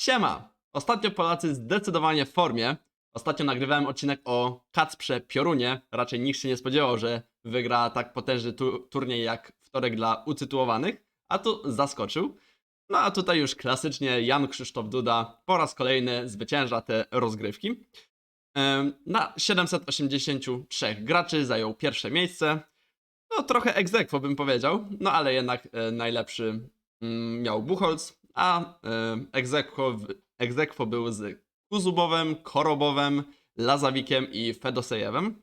Siema! Ostatnio Polacy zdecydowanie w formie. Ostatnio nagrywałem odcinek o Kacprze Piorunie. Raczej nikt się nie spodziewał, że wygra tak potężny tu turniej jak wtorek dla utytułowanych, a tu zaskoczył. No a tutaj już klasycznie Jan Krzysztof Duda po raz kolejny zwycięża te rozgrywki. Na 783 graczy zajął pierwsze miejsce. No trochę egzekwo bym powiedział, no ale jednak e, najlepszy mm, miał Buchholz, a e, egzekwo, w- egzekwo był z Kuzubowem, Korobowem, Lazawikiem i Fedosejewem.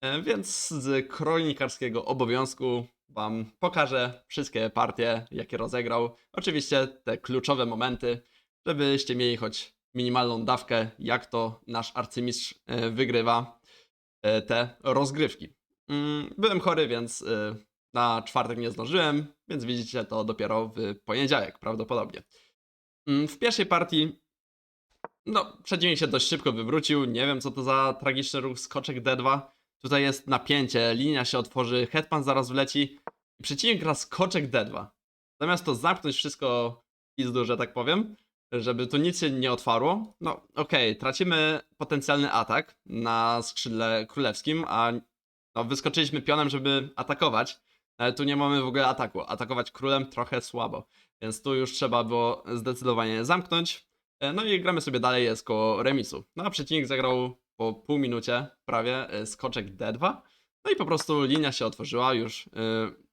E, Więc z kronikarskiego obowiązku Wam pokażę wszystkie partie, jakie rozegrał. Oczywiście te kluczowe momenty, żebyście mieli choć minimalną dawkę, jak to nasz arcymistrz e, wygrywa te rozgrywki. Mm, Byłem chory, więc na czwartek nie zdążyłem, więc widzicie to dopiero w poniedziałek prawdopodobnie. Mm, W pierwszej partii no, przeciwnik się dość szybko wywrócił. Nie wiem, co to za tragiczny ruch skoczek D2. Tutaj jest napięcie, linia się otworzy, hetman zaraz wleci i przeciwnik gra skoczek D2. Zamiast to zamknąć wszystko w pizdu, że tak powiem, żeby tu nic się nie otwarło, no okej, tracimy potencjalny atak na skrzydle królewskim, a no, wyskoczyliśmy pionem, żeby atakować, ale tu nie mamy w ogóle ataku. Atakować królem trochę słabo, więc tu już trzeba było zdecydowanie zamknąć. E, No i gramy sobie dalej, jest koło remisu. No a przeciwnik zagrał po pół minucie prawie e, skoczek D2. No i po prostu linia się otworzyła, już e,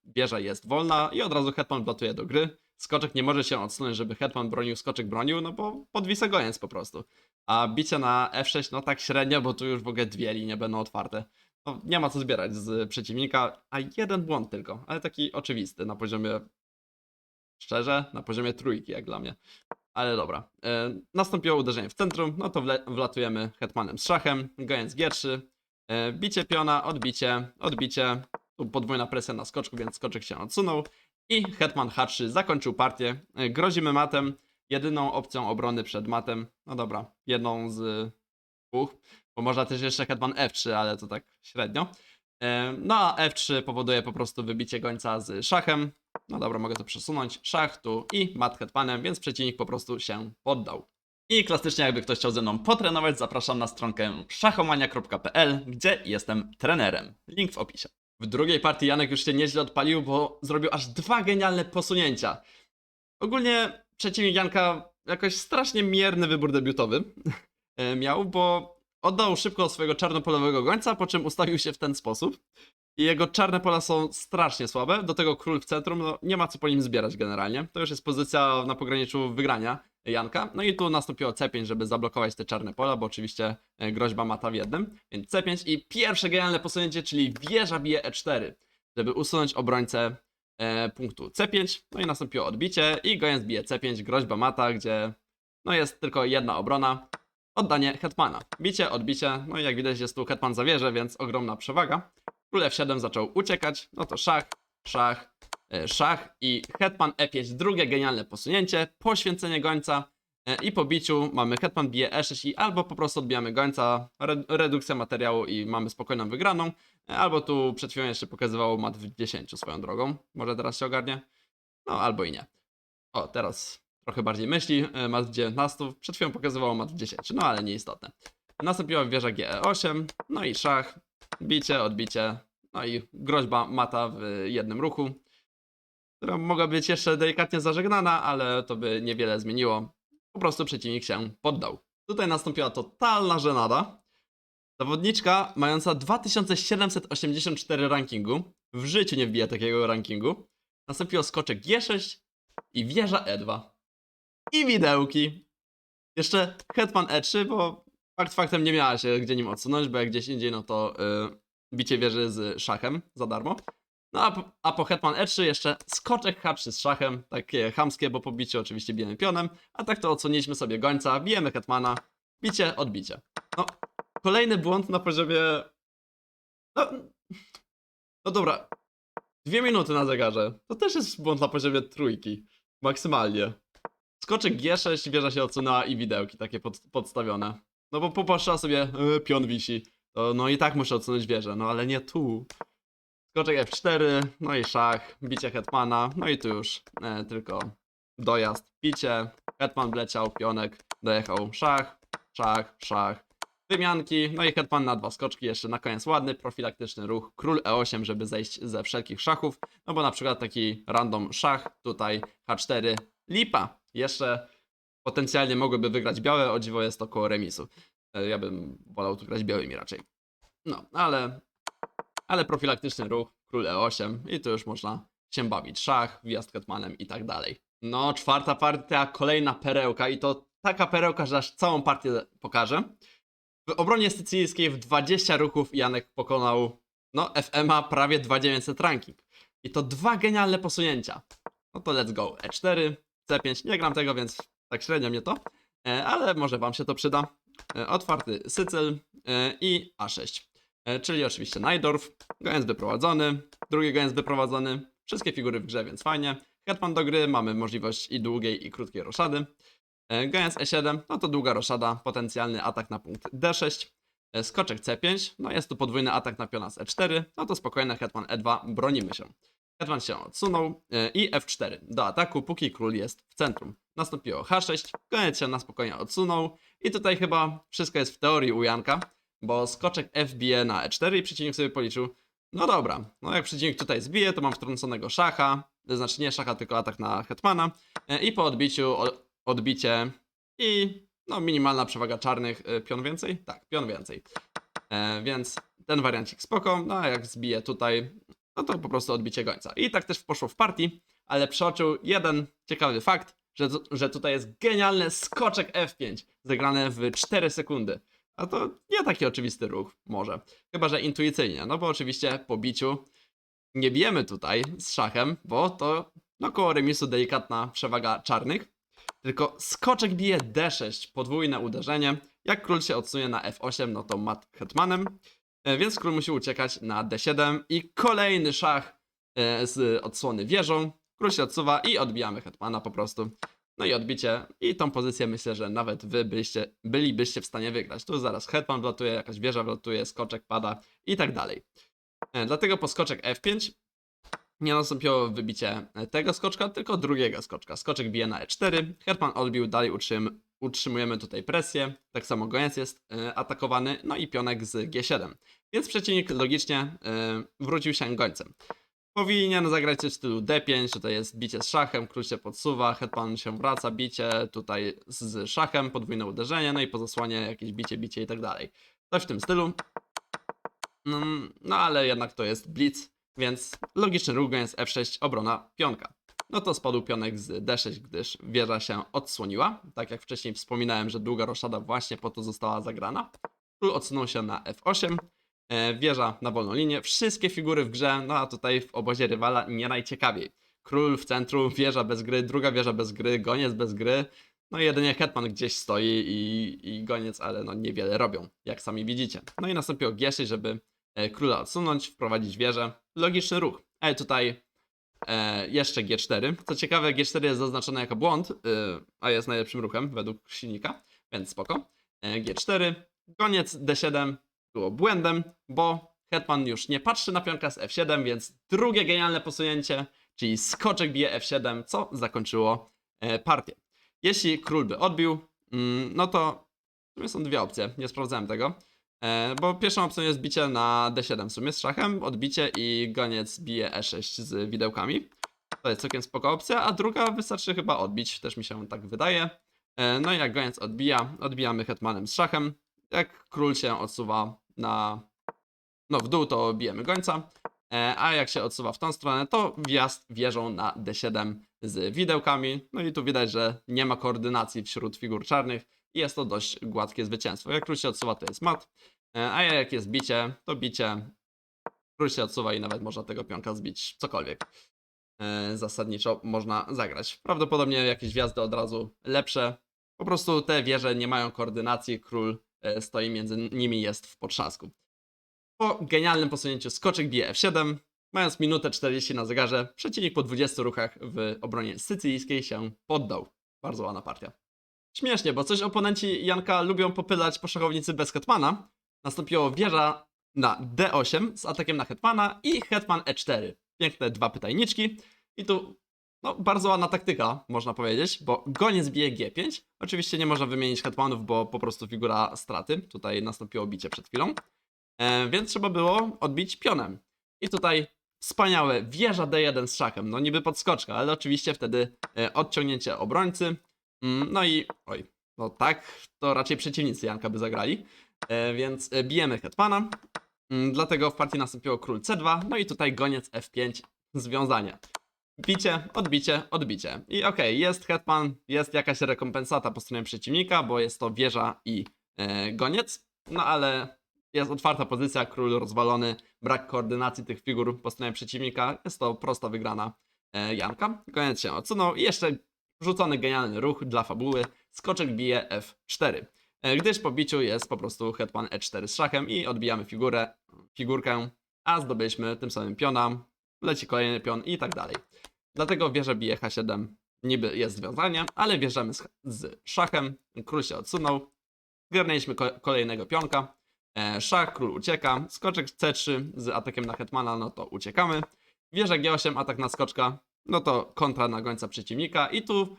wieża jest wolna i od razu hetman wlatuje do gry. Skoczek nie może się odsunąć, żeby hetman bronił, skoczek bronił, no bo podwisa goniec po prostu. A bicie na F6 no tak średnio, bo tu już w ogóle dwie linie będą otwarte. No, nie ma co zbierać z przeciwnika, a jeden błąd tylko, ale taki oczywisty na poziomie, szczerze, na poziomie trójki jak dla mnie. Ale dobra. E, nastąpiło uderzenie w centrum, no to wlatujemy hetmanem z szachem, goniec G3, e, bicie piona, odbicie, odbicie, tu podwójna presja na skoczku, więc skoczek się odsunął i hetman H3 zakończył partię. E, grozimy matem, jedyną opcją obrony przed matem, no dobra, jedną z dwóch, bo można też jeszcze hetman F3, ale to tak średnio. E, No a F3 powoduje po prostu wybicie gońca z szachem. No dobra, mogę to przesunąć. Szach tu i mat hetmanem, więc przeciwnik po prostu się poddał. I klasycznie jakby ktoś chciał ze mną potrenować, zapraszam na stronkę szachomania.pl, gdzie jestem trenerem. Link w opisie. W drugiej partii Janek już się nieźle odpalił, bo zrobił aż dwa genialne posunięcia. Ogólnie przeciwnik Janka jakoś strasznie mierny wybór debiutowy e, miał, bo oddał szybko swojego czarnopolowego gońca, po czym ustawił się w ten sposób. I jego czarne pola są strasznie słabe. Do tego król w centrum, no nie ma co po nim zbierać generalnie. To już jest pozycja na pograniczu wygrania Janka. No i tu nastąpiło C5, żeby zablokować te czarne pola, bo oczywiście e, groźba mata w jednym. Więc C5 i pierwsze genialne posunięcie, czyli wieża bije E4, żeby usunąć obrońcę e, punktu C5. No i nastąpiło odbicie i goniec bije C5, groźba mata, gdzie no jest tylko jedna obrona. Oddanie hetmana. Bicie, odbicie, no i jak widać jest tu hetman za wieżę, więc ogromna przewaga. Król F7 zaczął uciekać, no to szach, szach, e, szach i hetman E5, drugie genialne posunięcie, poświęcenie gońca e, i po biciu mamy hetman bije E6 i albo po prostu odbijamy gońca, re- redukcja materiału i mamy spokojną wygraną, e, albo tu przed chwilą jeszcze pokazywało mat w 10 swoją drogą, może teraz się ogarnie, no albo i nie. O, teraz trochę bardziej myśli, e, mat w 19, przed chwilą pokazywało mat w 10, no ale nieistotne. Nastąpiła wieża GE8, no i szach, bicie, odbicie, no i groźba mata w jednym ruchu, która mogła być jeszcze delikatnie zażegnana, ale to by niewiele zmieniło. Po prostu przeciwnik się poddał. Tutaj nastąpiła totalna żenada. Zawodniczka mająca 2784 rankingu, w życiu nie wbija takiego rankingu. Nastąpiło skoczek G6 i wieża E2. I widełki. Jeszcze hetman E3, bo fakt faktem nie miała się gdzie nim odsunąć, bo jak gdzieś indziej, no to yy, bicie wieży z szachem za darmo. No a po, a po hetman E3 jeszcze skoczek H3 z szachem, takie chamskie, bo po biciu oczywiście bijemy pionem, a tak to odsunięliśmy sobie gońca, bijemy hetmana, bicie, odbicie. No, kolejny błąd na poziomie... No, no dobra, dwie minuty na zegarze, to też jest błąd na poziomie trójki, maksymalnie. Skoczek G6, wieża się odsunęła i widełki takie pod, podstawione. No bo popatrzyła sobie, e, pion wisi. To, no i tak muszę odsunąć wieżę, no ale nie tu. Skoczek F4, no i szach, bicie hetmana, no i tu już e, tylko dojazd, picie, hetman wleciał, pionek, dojechał, szach, szach, szach, wymianki, no i hetman na dwa skoczki, jeszcze na koniec ładny, profilaktyczny ruch, król E8, żeby zejść ze wszelkich szachów, no bo na przykład taki random szach, tutaj H4, lipa, jeszcze potencjalnie mogłyby wygrać białe, o dziwo jest to koło remisu. E, Ja bym wolał tu grać białymi raczej. No, ale, ale profilaktyczny ruch, król E8 i tu już można się bawić. Szach, wjazd hetmanem i tak dalej. No, czwarta partia, kolejna perełka i to taka perełka, że aż całą partię pokażę. W obronie sycylijskiej w 20 ruchów Janek pokonał, no, FMA prawie 2900 ranking. I to dwa genialne posunięcia. No to let's go. E4, C5, nie gram tego, więc tak średnio mnie to, e, ale może wam się to przyda. E, Otwarty Sycyl e, i A6. E, Czyli oczywiście Najdorf, goniec wyprowadzony, drugi goniec wyprowadzony, wszystkie figury w grze, więc fajnie. Hetman do gry, mamy możliwość i długiej i krótkiej roszady. Goniec E7, no to długa roszada, potencjalny atak na punkt D6. E, Skoczek C5, no jest tu podwójny atak na piona z E4, no to spokojne Hetman E2, bronimy się. Hetman się odsunął e, i F4 do ataku, póki król jest w centrum. Nastąpiło H6, koniec się na spokojnie odsunął i tutaj chyba wszystko jest w teorii u Janka, bo skoczek F bije na E4 i przeciwnik sobie policzył, no dobra, no jak przeciwnik tutaj zbije, to mam wtrąconego szacha, to znaczy nie szacha, tylko atak na hetmana e, i po odbiciu odbicie i no minimalna przewaga czarnych, e, pion więcej? Tak, pion więcej. Więc ten wariancik spoko, no a jak zbije tutaj, no to po prostu odbicie gońca. I tak też poszło w partii, ale przeoczył jeden ciekawy fakt, że, że tutaj jest genialny skoczek F5, zagrane w 4 sekundy. A to nie taki oczywisty ruch, może. Chyba, że intuicyjnie, no bo oczywiście po biciu nie bijemy tutaj z szachem, bo to no koło remisu delikatna przewaga czarnych. Tylko skoczek bije D6, podwójne uderzenie. Jak król się odsunie na F8, no to mat hetmanem. E, Więc król musi uciekać na D7 i kolejny szach e, z odsłony wieżą. Król się odsuwa i odbijamy hetmana po prostu. No i odbicie. I tą pozycję myślę, że nawet wy byliście, bylibyście w stanie wygrać. Tu zaraz hetman wlatuje, jakaś wieża wlatuje, skoczek pada i tak dalej. E, Dlatego po skoczek F5 nie nastąpiło wybicie tego skoczka, tylko drugiego skoczka. Skoczek bije na E4, hetman odbił, dalej utrzym, utrzymujemy tutaj presję. Tak samo goniec jest e, atakowany, no i pionek z G7. Więc przeciwnik logicznie e, wrócił się gońcem. Powinien zagrać coś w stylu D5, tutaj jest bicie z szachem, król się podsuwa, hetman się wraca, bicie tutaj z szachem, podwójne uderzenie, no i po zasłonie jakieś bicie, bicie i tak dalej. Coś w tym stylu. Mm, No ale jednak to jest blitz, więc logiczny ruch jest F6, obrona pionka. No to spadł pionek z D6, gdyż wieża się odsłoniła. Tak jak wcześniej wspominałem, że długa roszada właśnie po to została zagrana. Król odsunął się na F8, e, wieża na wolną linię, wszystkie figury w grze, no a tutaj w obozie rywala nie najciekawiej. Król w centrum, wieża bez gry, druga wieża bez gry, goniec bez gry, no i jedynie hetman gdzieś stoi i, i goniec, ale no niewiele robią, jak sami widzicie. No i nastąpiło G6, żeby e, króla odsunąć, wprowadzić wieżę. Logiczny ruch. Ale tutaj e, jeszcze G4. Co ciekawe, G4 jest zaznaczone jako błąd, y, a jest najlepszym ruchem według silnika, więc spoko. E, G4. Koniec D7 było błędem, bo hetman już nie patrzy na pionka z F7, więc drugie genialne posunięcie, czyli skoczek bije F7, co zakończyło e, partię. Jeśli król by odbił, mm, no to w sumie są dwie opcje, nie sprawdzałem tego. E, bo pierwszą opcją jest bicie na D7 w sumie z szachem, odbicie i goniec bije E6 z widełkami. To jest całkiem spoko opcja, a druga wystarczy chyba odbić, też mi się tak wydaje. E, no i jak goniec odbija, odbijamy hetmanem z szachem. Jak król się odsuwa na no w dół, to bijemy gońca. E, A jak się odsuwa w tą stronę, to wjazd wieżą na D7 z widełkami. No i tu widać, że nie ma koordynacji wśród figur czarnych i jest to dość gładkie zwycięstwo. Jak król się odsuwa, to jest mat, e, a jak jest bicie, to bicie. Król się odsuwa i nawet można tego pionka zbić, cokolwiek. E, Zasadniczo można zagrać. Prawdopodobnie jakieś wjazdy od razu lepsze. Po prostu te wieże nie mają koordynacji, król e, stoi między nimi, jest w potrzasku. Po genialnym posunięciu skoczek bije F7, mając minutę 40 na zegarze, przeciwnik po 20 ruchach w obronie sycylijskiej się poddał. Bardzo ładna partia. Śmiesznie, bo coś oponenci Janka lubią popylać po szachownicy bez hetmana. Nastąpiło wieża na D8 z atakiem na hetmana i hetman E4. Piękne dwa pytajniczki. I tu no, bardzo ładna taktyka, można powiedzieć, bo goniec bije G5. Oczywiście nie można wymienić hetmanów, bo po prostu figura straty. Tutaj nastąpiło bicie przed chwilą. E, więc trzeba było odbić pionem. I tutaj wspaniałe wieża D1 z szachem. No niby podskoczka, ale oczywiście wtedy e, odciągnięcie obrońcy. Mm, no i oj, no tak, to raczej przeciwnicy Janka by zagrali. E, więc e, bijemy hetmana. Mm, Dlatego w partii nastąpiło król C2, no i tutaj goniec F5, związanie. Bicie, odbicie, odbicie. I okej, jest hetman, jest jakaś rekompensata po stronie przeciwnika, bo jest to wieża i e, goniec, no ale jest otwarta pozycja, król rozwalony, brak koordynacji tych figur po stronie przeciwnika, jest to prosta wygrana e, Janka. Goniec się odsunął i jeszcze rzucony genialny ruch dla fabuły, skoczek bije F4. E, Gdyż po biciu jest po prostu hetman E4 z szachem i odbijamy figurę, figurkę, a zdobyliśmy tym samym piona, leci kolejny pion i tak dalej. Dlatego wieża bije H7, niby jest związanie, ale wjeżdżamy z, z szachem, król się odsunął, zgarnęliśmy ko kolejnego pionka, e, szach, król ucieka, skoczek C3 z atakiem na hetmana, no to uciekamy, wieża G8, atak na skoczka, no to kontra na gońca przeciwnika i tu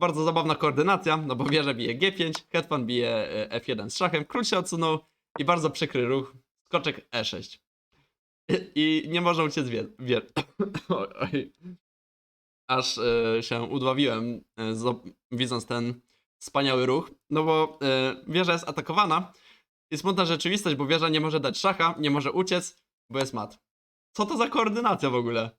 bardzo zabawna koordynacja, no bo wieża bije G5, hetman bije e, F1 z szachem, król się odsunął i bardzo przykry ruch, skoczek E6. I, i nie można uciec wie... wie... oj. Aż e, się udławiłem, e, zo- widząc ten wspaniały ruch, no bo e, wieża jest atakowana i smutna rzeczywistość, bo wieża nie może dać szacha, nie może uciec, bo jest mat. Co to za koordynacja w ogóle?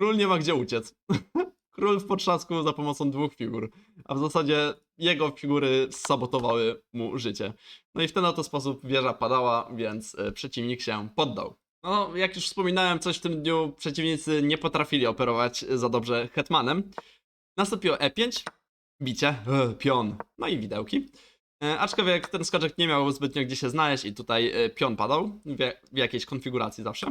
Król nie ma gdzie uciec. Król w potrzasku za pomocą dwóch figur, a w zasadzie jego figury sabotowały mu życie. No i w ten oto sposób wieża padała, więc e, przeciwnik się poddał. No, jak już wspominałem, coś w tym dniu przeciwnicy nie potrafili operować za dobrze hetmanem. Nastąpiło E5, bicie, e, pion, no i widełki. E, aczkolwiek ten skoczek nie miał zbytnio gdzie się znaleźć i tutaj pion padał w jakiejś konfiguracji zawsze.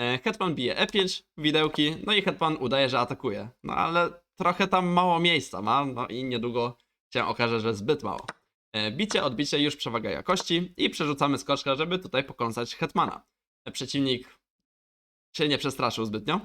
E, hetman bije E5, widełki, no i hetman udaje, że atakuje. No ale trochę tam mało miejsca ma, no i niedługo się okaże, że zbyt mało. E, bicie, odbicie, już przewaga jakości i przerzucamy skoczka, żeby tutaj pokąsać hetmana. E, Przeciwnik się nie przestraszył zbytnio,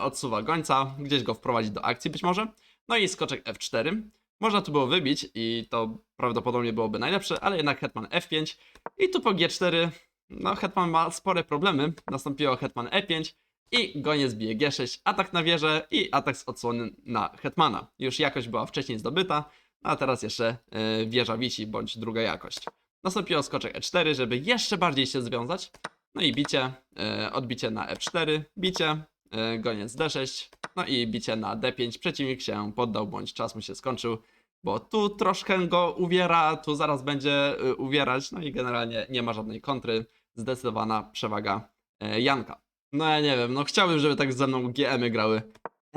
odsuwa gońca, gdzieś go wprowadzi do akcji być może. No i skoczek F4. Można tu było wybić i to prawdopodobnie byłoby najlepsze, ale jednak hetman F5 i tu po G4 no hetman ma spore problemy. Nastąpiło hetman E5 i goniec bije G6, atak na wieżę i atak z odsłony na hetmana. Już jakość była wcześniej zdobyta, no a teraz jeszcze e, wieża wisi bądź druga jakość. Nastąpiło skoczek E4, żeby jeszcze bardziej się związać. No i bicie, e, odbicie na F4, bicie, e, goniec D6, no i bicie na D5. Przeciwnik się poddał, bądź czas mu się skończył, bo tu troszkę go uwiera, tu zaraz będzie e, uwierać, no i generalnie nie ma żadnej kontry. Zdecydowana przewaga e, Janka. No ja nie wiem, no chciałbym, żeby tak ze mną GM-y grały.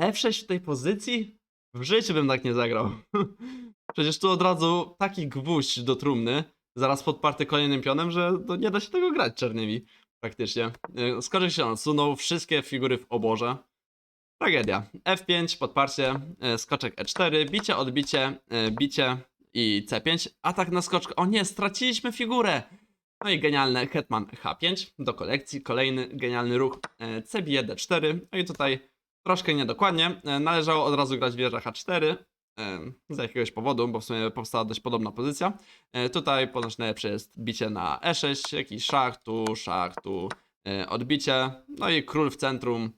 F6 w tej pozycji? W życiu bym tak nie zagrał. Przecież tu od razu taki gwóźdź do trumny, zaraz podparty kolejnym pionem, że to nie da się tego grać czarnymi. Praktycznie. E, Skoczek się odsunął, wszystkie figury w oborze. Tragedia. F5, podparcie, e, skoczek E4, bicie, odbicie, e, bicie i C5. Atak na skoczkę. O nie, straciliśmy figurę! No i genialne hetman H5 do kolekcji. Kolejny genialny ruch e, C bije D4. No i tutaj troszkę niedokładnie. Należało od razu grać wieża H4 e, z jakiegoś powodu, bo w sumie powstała dość podobna pozycja. Tutaj ponoć najlepsze jest bicie na E6, jakiś szach, tu, szach, tu, odbicie. No i król w centrum.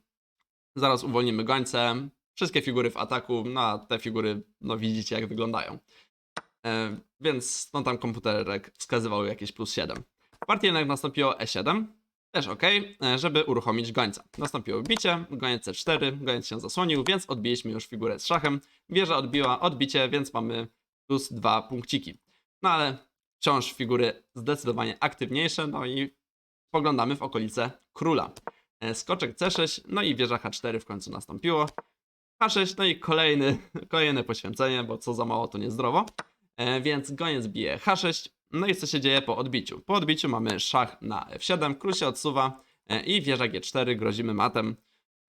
Zaraz uwolnimy gońcem. Wszystkie figury w ataku, no a te figury, no widzicie jak wyglądają. E, więc no tam komputerek wskazywał jakieś plus 7. W partii jednak nastąpiło E7, też ok, e, żeby uruchomić gońca. Nastąpiło bicie, goniec C4, goniec się zasłonił, więc odbiliśmy już figurę z szachem. Wieża odbiła odbicie, więc mamy plus dwa punkciki. No ale wciąż figury zdecydowanie aktywniejsze, no i poglądamy w okolice króla. E, Skoczek C6, no i wieża H4 w końcu nastąpiło. H6, no i kolejny, kolejne poświęcenie, bo co za mało to niezdrowo. E, więc goniec bije H6. No i co się dzieje po odbiciu? Po odbiciu mamy szach na F7, król się odsuwa e, i wieża G4, grozimy matem.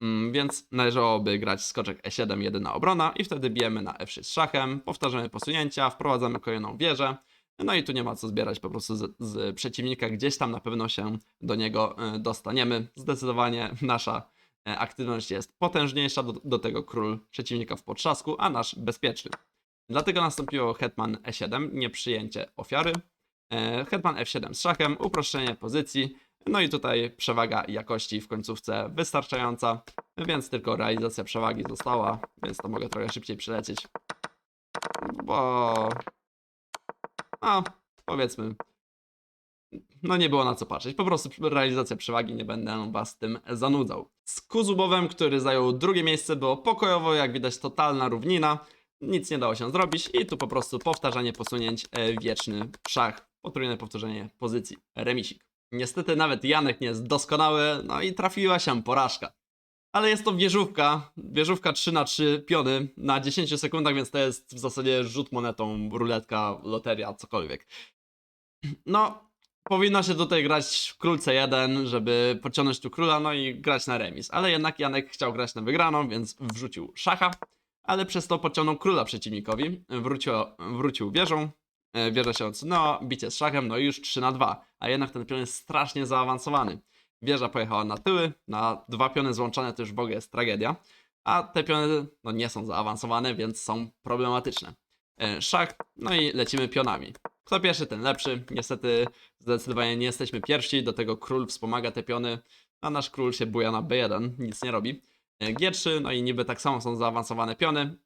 Mm, Więc należałoby grać skoczek E7, jedyna obrona i wtedy bijemy na F6 z szachem, powtarzamy posunięcia, wprowadzamy kolejną wieżę. No i tu nie ma co zbierać po prostu z, z przeciwnika, gdzieś tam na pewno się do niego e, dostaniemy. Zdecydowanie nasza e, aktywność jest potężniejsza, do, do tego król przeciwnika w potrzasku, a nasz bezpieczny. Dlatego nastąpiło hetman e7, nieprzyjęcie ofiary, e, hetman f7 z szachem, uproszczenie pozycji, no i tutaj przewaga jakości w końcówce wystarczająca, więc tylko realizacja przewagi została, więc to mogę trochę szybciej przylecieć. Bo. No, powiedzmy. No nie było na co patrzeć. Po prostu realizacja przewagi, nie będę was tym zanudzał. Z Kuzubowem, który zajął drugie miejsce, było pokojowo, jak widać totalna równina. Nic nie dało się zrobić i tu po prostu powtarzanie posunięć, e, wieczny szach, potrójne powtórzenie pozycji, remisik. Niestety nawet Janek nie jest doskonały, no i trafiła się porażka. Ale jest to wieżówka, wieżówka 3 na 3 piony na 10 sekundach, więc to jest w zasadzie rzut monetą, ruletka, loteria, cokolwiek. No, powinno się tutaj grać król C1, żeby pociągnąć tu króla, no i grać na remis. Ale jednak Janek chciał grać na wygraną, więc wrzucił szacha, ale przez to pociągnął króla przeciwnikowi, wrócił, wrócił wieżą, e, wieża się odsunęła, bicie z szachem, no i już 3 na 2, a jednak ten pion jest strasznie zaawansowany. Wieża pojechała na tyły, na dwa piony złączone to już w ogóle jest tragedia, a te piony no, nie są zaawansowane, więc są problematyczne. E, Szach, no i lecimy pionami. Kto pierwszy, ten lepszy. Niestety zdecydowanie nie jesteśmy pierwsi, do tego król wspomaga te piony, a nasz król się buja na B1, nic nie robi. E, G3, no i niby tak samo są zaawansowane piony,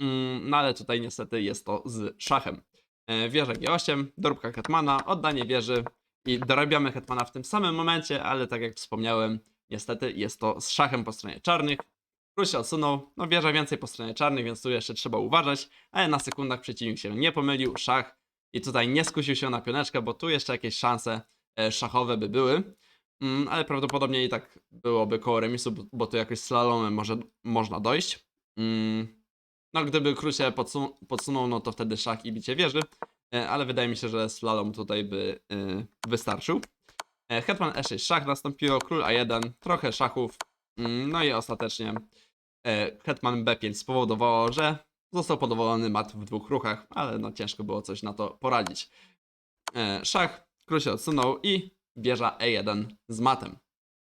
Mm, no ale tutaj niestety jest to z szachem. E, Wieża G8, doróbka hetmana, oddanie wieży i dorabiamy hetmana w tym samym momencie, ale tak jak wspomniałem, niestety jest to z szachem po stronie czarnych. Król się odsunął, no wieża więcej po stronie czarnych, więc tu jeszcze trzeba uważać, ale na sekundach przeciwnik się nie pomylił, szach i tutaj nie skusił się na pioneczkę, bo tu jeszcze jakieś szanse e, szachowe by były. Mm, ale prawdopodobnie i tak byłoby koło remisu, bo- tu jakoś slalomem może, można dojść. Mm, no, gdyby król się podsu- podsunął, no to wtedy szach i bicie wieży, ale wydaje mi się, że slalom tutaj by e, wystarczył. E, Hetman E6 szach nastąpiło, król A1, trochę szachów, mm, no i ostatecznie e, Hetman B5 spowodowało, że został podowolony mat w dwóch ruchach, ale no ciężko było coś na to poradzić. E, Szach, król się odsunął i wieża E1 z matem.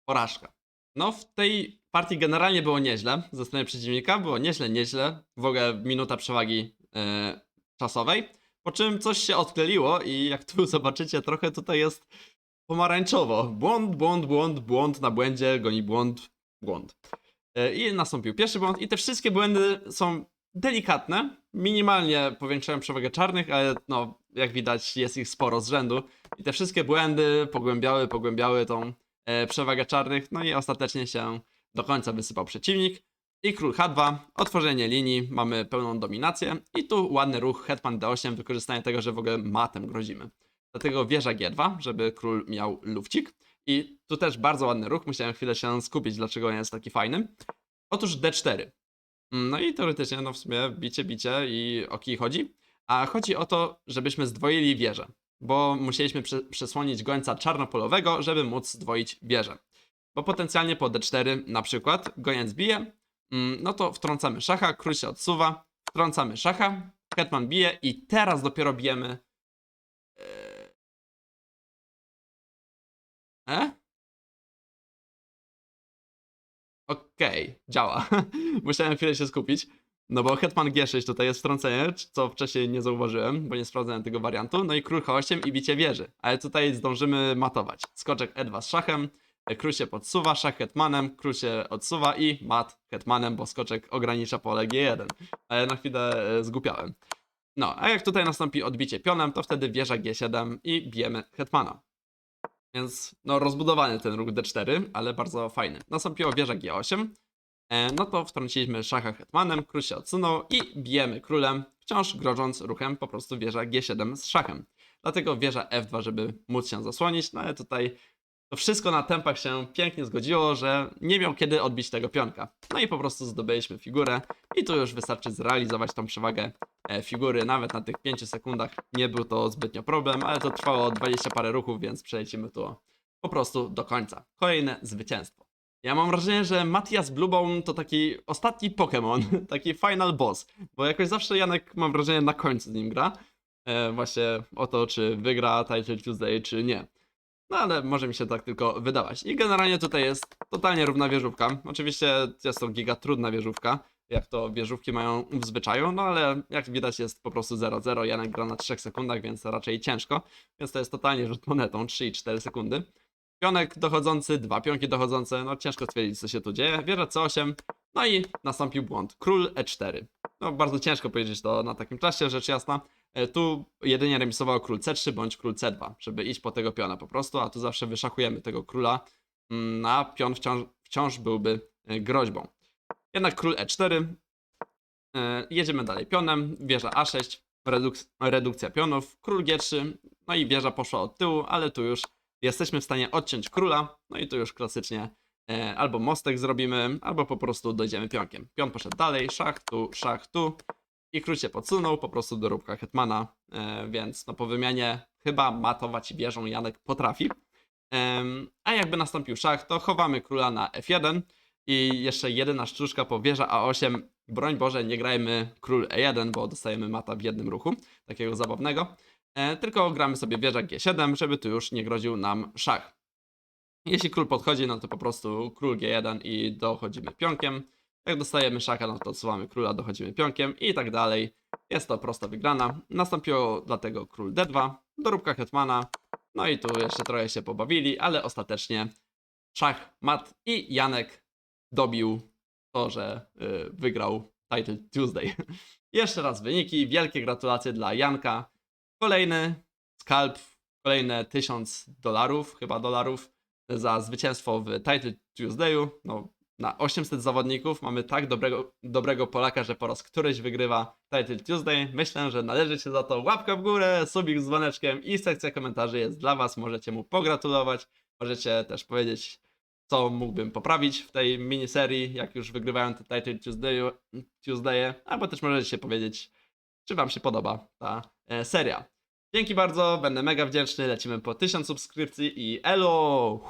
Porażka. No w tej partii generalnie było nieźle ze strony przeciwnika, było nieźle, nieźle, w ogóle minuta przewagi e, czasowej, po czym coś się odkleiło i jak tu zobaczycie, trochę tutaj jest pomarańczowo. Błąd, błąd, błąd, błąd na błędzie, goni błąd, błąd. E, I nastąpił pierwszy błąd i te wszystkie błędy są delikatne, minimalnie powiększają przewagę czarnych, ale no, jak widać jest ich sporo z rzędu i te wszystkie błędy pogłębiały, pogłębiały tą e, przewagę czarnych, no i ostatecznie się do końca wysypał przeciwnik. I król H2, otworzenie linii, mamy pełną dominację i tu ładny ruch hetman D8, wykorzystanie tego, że w ogóle matem grozimy. Dlatego wieża G2, żeby król miał lufcik. I tu też bardzo ładny ruch, musiałem chwilę się skupić, dlaczego on jest taki fajny. Otóż D4. Mm, No i teoretycznie, no w sumie bicie, bicie i o kij chodzi. A chodzi o to, żebyśmy zdwoili wieżę, bo musieliśmy prze przesłonić gońca czarnopolowego, żeby móc zdwoić wieżę. Bo potencjalnie po D4 na przykład goniec bije, no to wtrącamy szacha, król się odsuwa, wtrącamy szacha, hetman bije i teraz dopiero bijemy... Eee... E? Okej, działa. Musiałem chwilę się skupić. No bo Hetman G6 tutaj jest wtrącenie, co wcześniej nie zauważyłem, bo nie sprawdzałem tego wariantu. No i król H8 i bicie wieży. Ale tutaj zdążymy matować. Skoczek E2 z szachem, e, król się podsuwa, szach hetmanem, król się odsuwa i mat hetmanem, bo skoczek ogranicza pole G1. Ale na chwilę e, zgupiałem. No, a jak tutaj nastąpi odbicie pionem, to wtedy wieża G7 i bijemy hetmana. Więc no rozbudowany ten ruch D4, ale bardzo fajny. Nastąpiła wieża G8. E, no to wtrąciliśmy szacha hetmanem, król się odsunął i bijemy królem, wciąż grożąc ruchem po prostu wieża G7 z szachem. Dlatego wieża F2, żeby móc się zasłonić, no ale tutaj to wszystko na tempach się pięknie zgodziło, że nie miał kiedy odbić tego pionka. No i po prostu zdobyliśmy figurę i tu już wystarczy zrealizować tą przewagę e, figury, nawet na tych 5 sekundach nie był to zbytnio problem, ale to trwało 20 parę ruchów, więc przelecimy to po prostu do końca. Kolejne zwycięstwo. Ja mam wrażenie, że Matias Bluebone to taki ostatni Pokémon, taki final boss, bo jakoś zawsze Janek mam wrażenie na końcu z nim gra. E, właśnie o to, czy wygra Title Tuesday, czy nie. No ale może mi się tak tylko wydawać. I generalnie tutaj jest totalnie równa wieżówka. Oczywiście jest to giga trudna wieżówka, jak to wieżówki mają w zwyczaju, no ale jak widać jest po prostu 0-0. Janek gra na 3 sekundach, więc raczej ciężko. Więc to jest totalnie rzut monetą 3 i 4 sekundy. Pionek dochodzący, dwa pionki dochodzące, no ciężko stwierdzić co się tu dzieje. Wieża C8, no i nastąpił błąd. Król E4. No bardzo ciężko powiedzieć to na takim czasie, rzecz jasna. E, Tu jedynie remisował król C3 bądź król C2, żeby iść po tego piona po prostu, a tu zawsze wyszachujemy tego króla, mm, a pion wciąż, wciąż byłby e, groźbą. Jednak król E4, e, jedziemy dalej pionem, wieża A6, reduks- redukcja pionów, król G3, no i wieża poszła od tyłu, ale tu już jesteśmy w stanie odciąć króla, no i tu już klasycznie albo mostek zrobimy, albo po prostu dojdziemy pionkiem. Pion poszedł dalej, szach tu, szach tu i król się podsunął po prostu do róbka hetmana, e, więc no po wymianie chyba matować wieżą Janek potrafi. Em, a jakby nastąpił szach, to chowamy króla na F1 i jeszcze jedyna sztuczka po wieża A8. Broń Boże, nie grajmy król E1, bo dostajemy mata w jednym ruchu, takiego zabawnego. E, tylko gramy sobie wieża G7, żeby tu już nie groził nam szach. Jeśli król podchodzi, no to po prostu król G1 i dochodzimy pionkiem. Jak dostajemy szacha, no to odsuwamy króla, dochodzimy pionkiem i tak dalej. Jest to prosta wygrana. Nastąpiło dlatego król D2, doróbka hetmana. No i tu jeszcze trochę się pobawili, ale ostatecznie szach, mat i Janek dobił to, że y, wygrał Title Tuesday. jeszcze raz wyniki. Wielkie gratulacje dla Janka. Kolejny skalp, kolejne 1000 dolarów, chyba dolarów za zwycięstwo w Title Tuesdayu. No, na 800 zawodników mamy tak dobrego, dobrego Polaka, że po raz któryś wygrywa Title Tuesday. Myślę, że należy się za to łapka w górę, subik z dzwoneczkiem i sekcja komentarzy jest dla Was. Możecie mu pogratulować, możecie też powiedzieć, co mógłbym poprawić w tej miniserii, jak już wygrywają te Title Tuesdayu, Tuesdaye, albo też możecie powiedzieć, czy Wam się podoba ta e, seria. Dzięki bardzo, będę mega wdzięczny. Lecimy po 1000 subskrypcji i elo!